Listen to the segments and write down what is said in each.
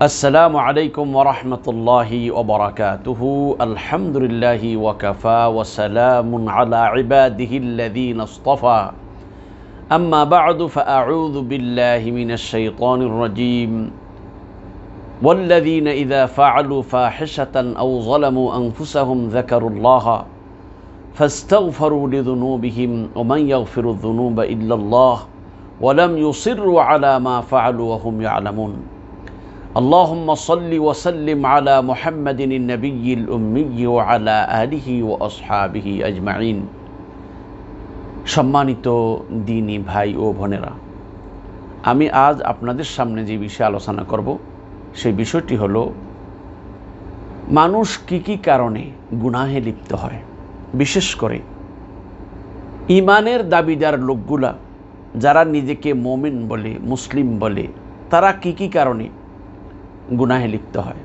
السلام عليكم ورحمة الله وبركاته. الحمد لله وكفى وسلام على عباده الذين اصطفى. أما بعد فأعوذ بالله من الشيطان الرجيم. والذين إذا فعلوا فاحشة أو ظلموا أنفسهم ذكروا الله فاستغفروا لذنوبهم ومن يغفر الذنوب إلا الله ولم يصروا على ما فعلوا وهم يعلمون. اللهم صل وسلم على محمد النبي الأمي وعلى آله وأصحابه أجمعين সম্মানিত দিনী ভাই ও বোনেরা আমি আজ আপনাদের সামনে যে বিষয়ে আলোচনা করব সেই বিষয়টি হলো মানুষ কি কি কারণে গুনাহে লিপ্ত হয় বিশেষ করে ইমানের দাবিদার লোকগুলা যারা নিজেকে মোমেন বলে মুসলিম বলে তারা কি কি কারণে গুনাহে লিপ্ত হয়।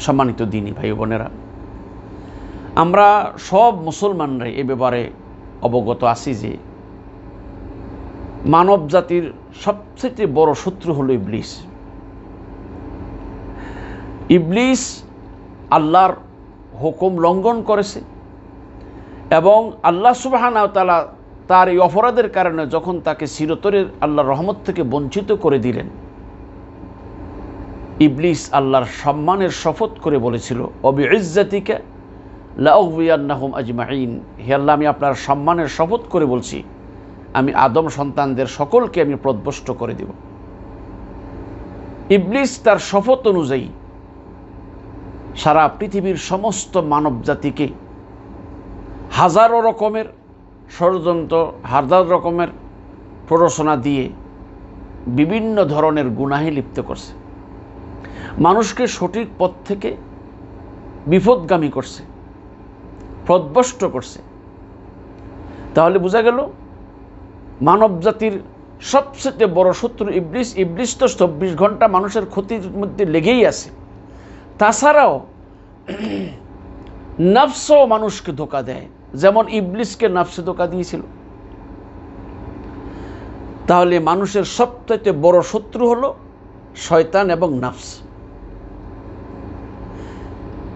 সম্মানিত দিনী ভাই বোনেরা, আমরা সব মুসলমানরা এ ব্যাপারে অবগত আছি যে মানব জাতির সবচেয়ে বড় শত্রু হলো ইবলিস। ইবলিস আল্লাহর হুকুম লঙ্ঘন করেছে এবং আল্লাহ সুবাহান তালা তার এই অপরাধের কারণে যখন তাকে চিরতরের আল্লাহর রহমত থেকে বঞ্চিত করে দিলেন ইবলিস আল্লাহর সম্মানের শপথ করে বলেছিল, অবি ইজ্জাতিকে লাউবিয়ান্নাহুম আজমাইন হে আল্লাহ, আমি আপনার সম্মানের শপথ করে বলছি, আমি আদম সন্তানদের সকলকে আমি প্রদ্বষ্ট করে দেব। ইবলিস তার শপথ অনুযায়ী সারা পৃথিবীর সমস্ত মানব জাতিকে হাজারো রকমের ষড়যন্ত্র, হাজার রকমের প্ররোচনা দিয়ে বিভিন্ন ধরনের গুনাহে লিপ্ত করছে। মানুষকে সঠিক পথ থেকে বিপদগামী করছে প্রদ্বষ্ট করছে। তাহলে বোঝা গেল, মানব জাতির সবচেয়ে বড় শত্রু ইবলিস। ইবলিস তো চব্বিশ ঘণ্টা মানুষের ক্ষতির মধ্যে লেগেই আছে। তাছাড়াও, নফসও মানুষকে ধোকা দেয়। যেমন ইবলিসকে নফসে ধোকা দিয়েছিল। তাহলে মানুষের সবচেয়ে বড় শত্রু হলো শয়তান এবং নফস।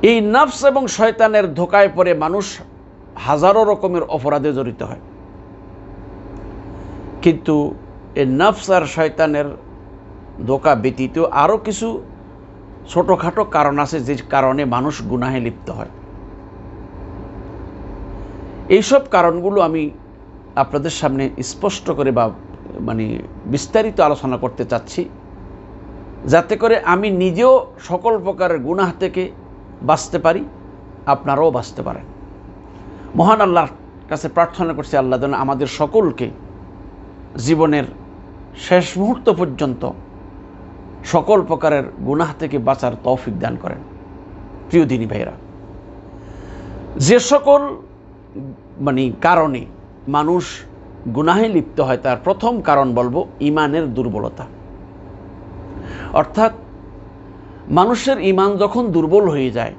এই নফস এবং শয়তানের ধোকায় পড়ে মানুষ হাজারো রকমের অপরাধে জড়িত হয়। কিন্তু এই নফস আর শয়তানের ধোকা ব্যতীত আরও কিছু ছোটোখাটো কারণ আছে যে কারণে মানুষ গুনাহে লিপ্ত হয়। এইসব কারণগুলো আমি আপনাদের সামনে স্পষ্ট করে বা মানে বিস্তারিত আলোচনা করতে চাচ্ছি। যাতে করে আমি নিজেও সকল প্রকারের গুনাহ থেকে বাঁচতে পারি, আপনারাও বাঁচতে পারেন। মহান আল্লাহর কাছে প্রার্থনা করছি আল্লাহ যেন আমাদের সকলকে জীবনের শেষ মুহূর্ত পর্যন্ত সকল প্রকারের গুনাহ থেকে বাঁচার তৌফিক দান করেন। প্রিয় দিনী ভাইরা যে সকল মানে কারণে মানুষ গুনাহে লিপ্ত হয়, তার প্রথম কারণ বলব, ইমানের দুর্বলতা। অর্থাৎ মানুষের ইমান যখন দুর্বল হয়ে যায়,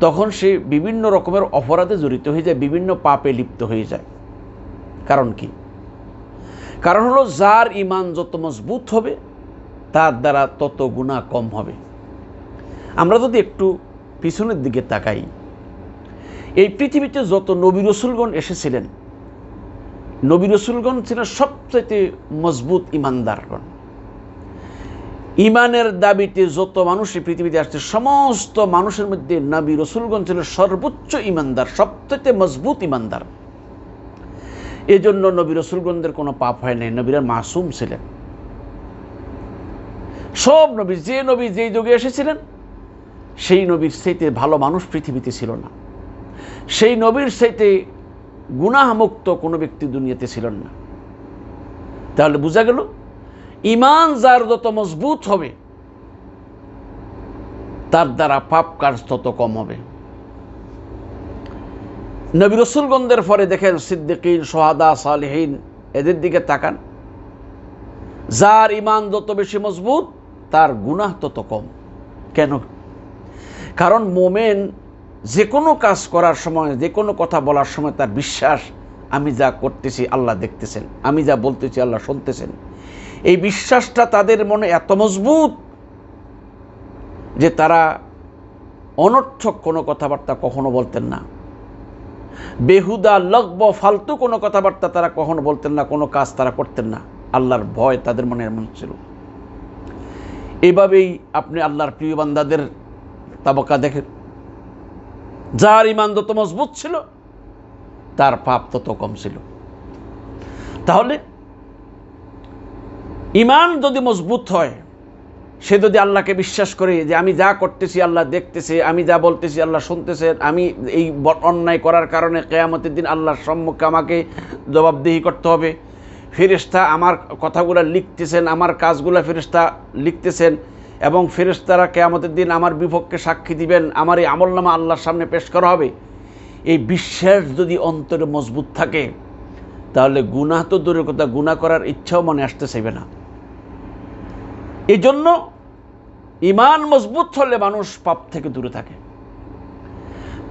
তখন সে বিভিন্ন রকমের অপরাধে জড়িত হয়ে যায়, বিভিন্ন পাপে লিপ্ত হয়ে যায়। কারণ কি? কারণ হলো যার ইমান যত মজবুত হবে, তার দ্বারা তত গুণা কম হবে। আমরা যদি একটু পিছনের দিকে তাকাই, এই পৃথিবীতে যত নবী রসুলগণ এসেছিলেন, নবী রসুলগণ ছিলেন সবচাইতে মজবুত ইমানদারগণ ইমানের দাবিতে যত মানুষ এই পৃথিবীতে আসছে, সমস্ত মানুষের মধ্যে নবী রসুলগঞ্জ ছিল সর্বোচ্চ ইমানদার সবথেকে মজবুত ইমানদার। এজন্য নবী রসুলগঞ্জের কোনো পাপ হয় নাই, নবীরা মাসুম ছিলেন। সব নবী, যে নবী যেই যুগে এসেছিলেন, সেই নবীর সেইতে ভালো মানুষ পৃথিবীতে ছিল না। সেই নবীর সেইতে গুনাহমুক্ত কোনো ব্যক্তি দুনিয়াতে ছিলেন না। তাহলে বোঝা গেল ইমান যার যত মজবুত হবে, তার দ্বারা পাপ কাজ তত কম হবে। নবী রসুলগন্ধের পরে দেখেন সিদ্দিকিন, সোহাদা, সালেহীন, এদের দিকে তাকান। যার ইমান যত বেশি মজবুত, তার গুনাহ তত কম। কেন? কারণ মোমেন যে কোনো কাজ করার সময়, যে কোনো কথা বলার সময় তার বিশ্বাস, আমি যা করতেছি আল্লাহ দেখতেছেন, আমি যা বলতেছি আল্লাহ শুনতেছেন। এই বিশ্বাসটা তাদের মনে এত মজবুত যে তারা অনর্থক কোনো কথাবার্তা কখনো বলতেন না। বেহুদা, লগ্ব, ফালতু কোনো কথাবার্তা তারা কখনো বলতেন না, কোনো কাজ তারা করতেন না। আল্লাহর ভয় তাদের মনে এমন ছিল। এভাবেই আপনি আল্লাহর প্রিয় বান্দাদের তাবকা দেখেন। যার ইমান যত মজবুত ছিল, তার পাপ তত কম ছিল। তাহলে ইমান যদি মজবুত হয়, সে যদি আল্লাহকে বিশ্বাস করে যে আমি যা করতেছি আল্লাহ দেখতেছে, আমি যা বলতেছি আল্লাহ শুনতেছেন আমি এই অন্যায় করার কারণে কেয়ামতের দিন আল্লাহর সম্মুখে আমাকে জবাবদিহি করতে হবে। ফেরেস্তা আমার কথাগুলো লিখতেছেন, আমার কাজগুলো ফেরেস্তা লিখতেছেন এবং ফেরেস্তারা কেয়ামতের দিন আমার বিপক্ষে সাক্ষী দিবেন, আমার এই আমলনামা আল্লাহর সামনে পেশ করা হবে। এই বিশ্বাস যদি অন্তরে মজবুত থাকে, তাহলে গুনাহ তো দূরের কথা, গুনাহ করার ইচ্ছাও মনে আসতে চাইবে না। এই জন্য ইমান মজবুত হলে মানুষ পাপ থেকে দূরে থাকে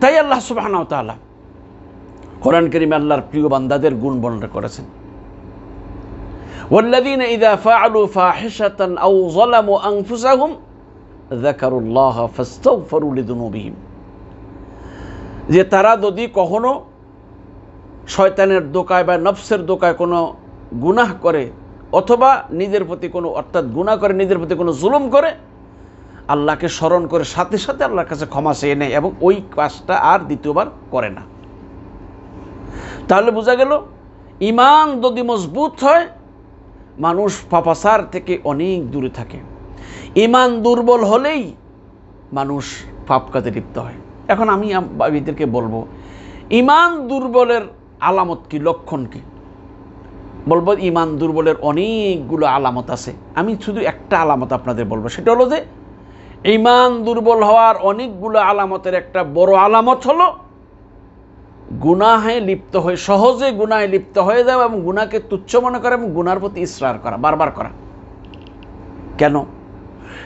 তাই আল্লাহ সুবাহ তাআলা কোরআন করিমে আল্লাহর প্রিয় বান্দাদের গুণ বর্ণনা করেছেন والذين إذا فعلوا فاحشة أو ظلموا أنفسهم ذكروا الله فاستغفروا لذنوبهم যে তারা যদি কখনো শয়তানের দোকায় বা নফসের দোকায় কোনো গুনাহ করে অথবা নিজের প্রতি কোনো, অর্থাৎ গুনাহ করে, নিজের প্রতি কোনো জুলুম করে, আল্লাহকে স্মরণ করে সাথে সাথে আল্লাহর কাছে ক্ষমা চেয়ে নেয় এবং ওই কাজটা আর দ্বিতীয়বার করে না। তাহলে বোঝা গেল ইমান যদি মজবুত হয়, মানুষ পাপাসার থেকে অনেক দূরে থাকে। ইমান দুর্বল হলেই মানুষ পাপ কাজে লিপ্ত হয়। এখন আমি এদেরকে বলব ইমান দুর্বলের আলামত কি, লক্ষণ কি? বলব ইমান দুর্বলের অনেকগুলো আলামত আছে। আমি শুধু একটা আলামত আপনাদের বলব, সেটা হলো যে ইমান দুর্বল হওয়ার অনেকগুলো আলামতের একটা বড় আলামত হলো, গুনাহে লিপ্ত হয়ে, সহজে গুনাহে লিপ্ত হয়ে যাওয়া এবং গুনাকে তুচ্ছ মনে করা এবং গুনার প্রতি ইসরার করা, বারবার করা। কেন?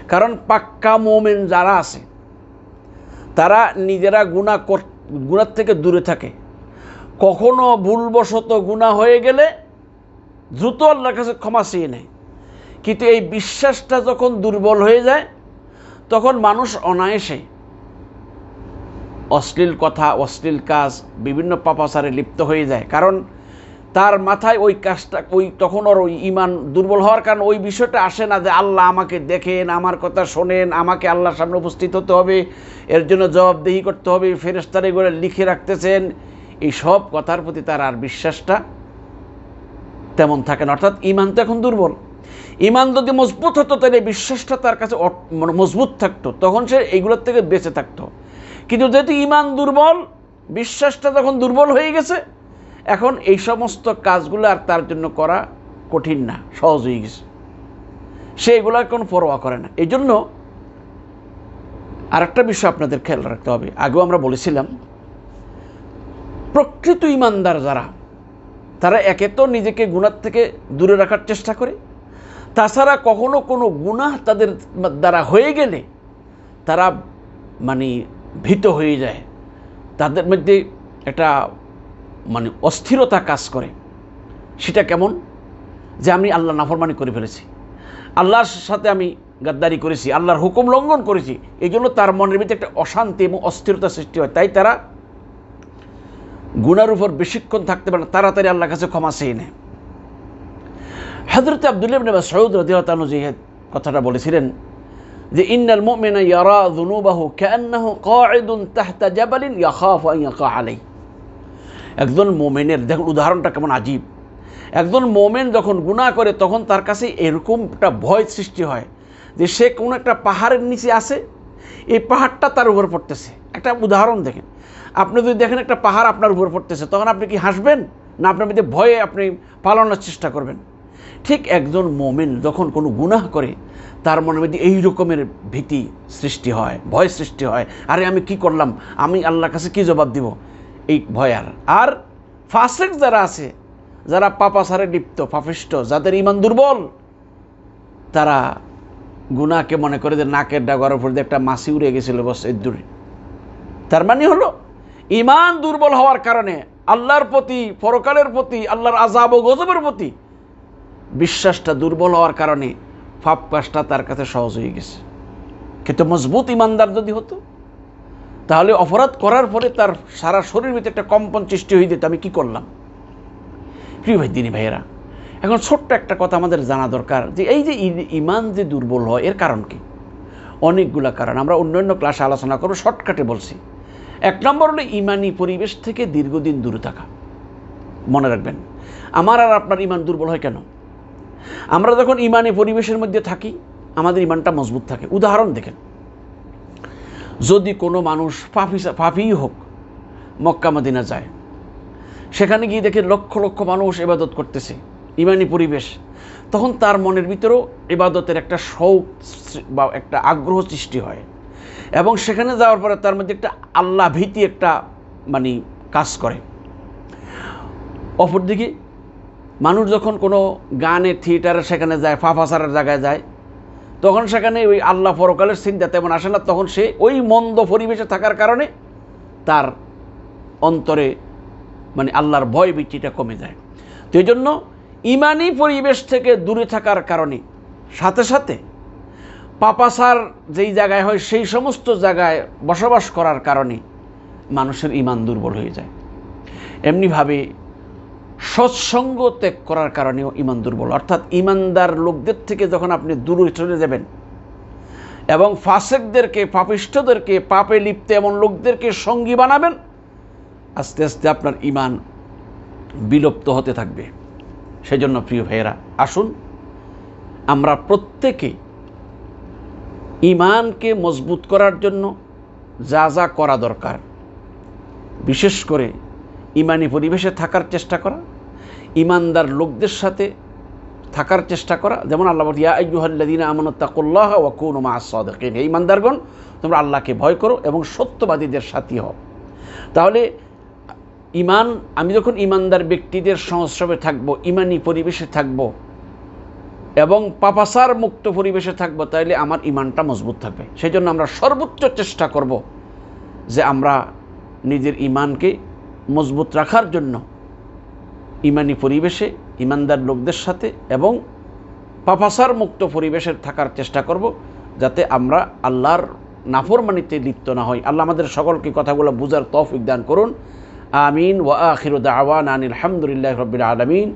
কারণ পাক্কা মোমেন যারা আছে, তারা নিজেরা গুণা গুণার থেকে দূরে থাকে। কখনো ভুলবশত গুণা হয়ে গেলে দ্রুত আল্লাহর কাছে ক্ষমা চেয়ে নেয়। কিন্তু এই বিশ্বাসটা যখন দুর্বল হয়ে যায়, তখন মানুষ অনায়াসে অশ্লীল কথা, অশ্লীল কাজ, বিভিন্ন পাপাচারে লিপ্ত হয়ে যায়। কারণ তার মাথায় ওই কাজটা, ওই তখন ওর ওই ইমান দুর্বল হওয়ার কারণ ওই বিষয়টা আসে না যে আল্লাহ আমাকে দেখেন, আমার কথা শোনেন, আমাকে আল্লাহর সামনে উপস্থিত হতে হবে, এর জন্য জবাবদেহি করতে হবে ফেরেস্তার এগুলো লিখে রাখতেছেন। এই সব কথার প্রতি তার আর বিশ্বাসটা তেমন থাকে না। অর্থাৎ ইমান তো এখন দুর্বল। ইমান যদি মজবুত হতো, তাহলে বিশ্বাসটা তার কাছে মানে মজবুত থাকতো। তখন সে এইগুলোর থেকে বেঁচে থাকতো। কিন্তু যেহেতু ইমান দুর্বল, বিশ্বাসটা যখন দুর্বল হয়ে গেছে, এখন এই সমস্ত কাজগুলো আর তার জন্য করা কঠিন না, সহজ হয়ে গেছে। সে এগুলো কোনো পরোয়া করে না। এই জন্য আরেকটা বিষয় আপনাদের খেয়াল রাখতে হবে। আগেও আমরা বলেছিলাম, প্রকৃত ইমানদার যারা তারা একে তো নিজেকে গুণার থেকে দূরে রাখার চেষ্টা করে। তাছাড়া কখনো কোনো গুনাহ তাদের দ্বারা হয়ে গেলে তারা মানে ভীত হয়ে যায়। তাদের মধ্যে একটা মানে অস্থিরতা কাজ করে। সেটা কেমন? যে আমি আল্লাহ নাফরমানি করে ফেলেছি। আল্লাহর সাথে আমি গাদ্দারি করেছি, আল্লাহর হুকুম লঙ্ঘন করেছি। এই জন্য তার মনের ভিতরে একটা অশান্তি এবং অস্থিরতা সৃষ্টি হয়। তাই তারা গুনার উপর বেশিক্ষণ থাকতে পারে তাড়াতাড়ি আল্লাহর কাছে ক্ষমা চেয়ে নেয় হজরত আবদুল্লাহ সৌদ রদিয়াতানু যে কথাটা বলেছিলেন যে, ইন্নাল মুমিনা ইয়ারা যুনুবাহু কান্নাহু কাঈদুন তাহতা জাবালিন ইয়াখাফু আন ইয়াকা আলাই একজন মোমেনের, দেখুন উদাহরণটা কেমন আজীব। একজন মোমেন যখন গুনাহ করে, তখন তার কাছে এরকম একটা ভয় সৃষ্টি হয় যে, সে কোনো একটা পাহাড়ের নিচে আছে, এই পাহাড়টা তার উপর পড়তেছে। একটা উদাহরণ দেখেন। আপনি যদি দেখেন একটা পাহাড় আপনার উপর পড়তেছে, তখন আপনি কি হাসবেন? না, আপনার মধ্যে ভয়ে আপনি পালানোর চেষ্টা করবেন? ঠিক একজন মোমেন যখন কোনো গুনাহ করে, তার মনের মধ্যে এই রকমের ভীতি সৃষ্টি হয়, ভয় সৃষ্টি হয়। আরে, আমি কি করলাম? আমি আল্লাহর কাছে কি জবাব দিব? এই ভয় আর। আর ফাসেক যারা আছে, যারা পাপাসারে লিপ্ত, পাপিষ্ট, যাদের ইমান দুর্বল, তারা গুনাকে মনে করে যে নাকের ডাগার উপর দিয়ে একটা মাসি উড়ে গেছিল বস, এই দূরে। তার মানে হলো ইমান দুর্বল হওয়ার কারণে আল্লাহর প্রতি, পরকালের প্রতি, আল্লাহর আজাব ও গজবের প্রতি বিশ্বাসটা দুর্বল হওয়ার কারণে ফাপ কাজটা তার কাছে সহজ হয়ে গেছে। কিন্তু মজবুত ইমানদার যদি হতো, তাহলে অপরাধ করার পরে তার সারা শরীর ভিতরে একটা কম্পন সৃষ্টি হয়ে যেত, আমি কী করলাম? প্রিয় ভাই, দিনী ভাইয়েরা, এখন ছোট্ট একটা কথা আমাদের জানা দরকার যে এই যে ইমান যে দুর্বল হয়, এর কারণ কি? অনেকগুলা কারণ, আমরা অন্য অন্য ক্লাসে আলোচনা করব শর্টকাটে বলছি। এক নম্বর হলো ইমানি পরিবেশ থেকে দীর্ঘদিন দূরে থাকা। মনে রাখবেন, আমার আর আপনার ইমান দুর্বল হয় কেন? আমরা যখন ইমানি পরিবেশের মধ্যে থাকি, আমাদের ইমানটা মজবুত থাকে। উদাহরণ দেখেন, যদি কোনো মানুষ পাফি পাফিই হোক, মক্কা, মদিনা যায়, সেখানে গিয়ে দেখে লক্ষ লক্ষ মানুষ ইবাদত করতেছে, ইমানি পরিবেশ, তখন তার মনের ভিতরেও ইবাদতের একটা শৌক বা একটা আগ্রহ সৃষ্টি হয়। এবং সেখানে যাওয়ার পরে তার মধ্যে একটা আল্লাহ ভীতি একটা মানে কাজ করে। অপরদিকে মানুষ যখন কোনো গানে, থিয়েটারে সেখানে যায় ফাফাসারের জায়গায় যায়, তখন সেখানে ওই আল্লাহ পরকালের চিন্তা তেমন আসে না, তখন সে ওই মন্দ পরিবেশে থাকার কারণে তার অন্তরে মানে আল্লাহর ভয় ভীতিটা কমে যায়। তো এই জন্য ইমানি পরিবেশ থেকে দূরে থাকার কারণে সাথে সাথে পাপাসার যেই জায়গায় হয়, সেই সমস্ত জায়গায় বসবাস করার কারণে মানুষের ইমান দুর্বল হয়ে যায়। এমনিভাবে সৎসঙ্গ ত্যাগ করার কারণেও ইমান দুর্বল। অর্থাৎ ইমানদার লোকদের থেকে যখন আপনি দূরে চলে যাবেন এবং ফাসেকদেরকে, পাপিষ্ঠদেরকে, পাপে লিপ্ত এমন লোকদেরকে সঙ্গী বানাবেন, আস্তে আস্তে আপনার ইমান বিলুপ্ত হতে থাকবে। সেজন্য প্রিয় ভাইয়েরা, আসুন, আমরা প্রত্যেকে ইমানকে মজবুত করার জন্য যা যা করা দরকার। বিশেষ করে ইমানি পরিবেশে থাকার চেষ্টা করা, ইমানদার লোকদের সাথে থাকার চেষ্টা করা। যেমন আল্লাহ হে ইমানদারগণ, তোমরা আল্লাহকে ভয় করো এবং সত্যবাদীদের সাথী হও। তাহলে ইমান, আমি যখন ইমানদার ব্যক্তিদের সংস্রবে থাকব, ইমানি পরিবেশে থাকব এবং পাপাসার মুক্ত পরিবেশে থাকব, তাইলে আমার ইমানটা মজবুত থাকবে। সেই জন্য আমরা সর্বোচ্চ চেষ্টা করব যে আমরা নিজের ইমানকে মজবুত রাখার জন্য ইমানি পরিবেশে, ইমানদার লোকদের সাথে এবং পাপাসার মুক্ত পরিবেশে থাকার চেষ্টা করব, যাতে আমরা আল্লাহর নাফরমানিতে লিপ্ত না হই। আল্লাহ আমাদের সকলকে কথাগুলো বুঝার তৌফিক দান করুন। আমিন। ওয়া আখিরু দাওয়ানা আনিল হামদুলিল্লাহি রাব্বিল আলামিন।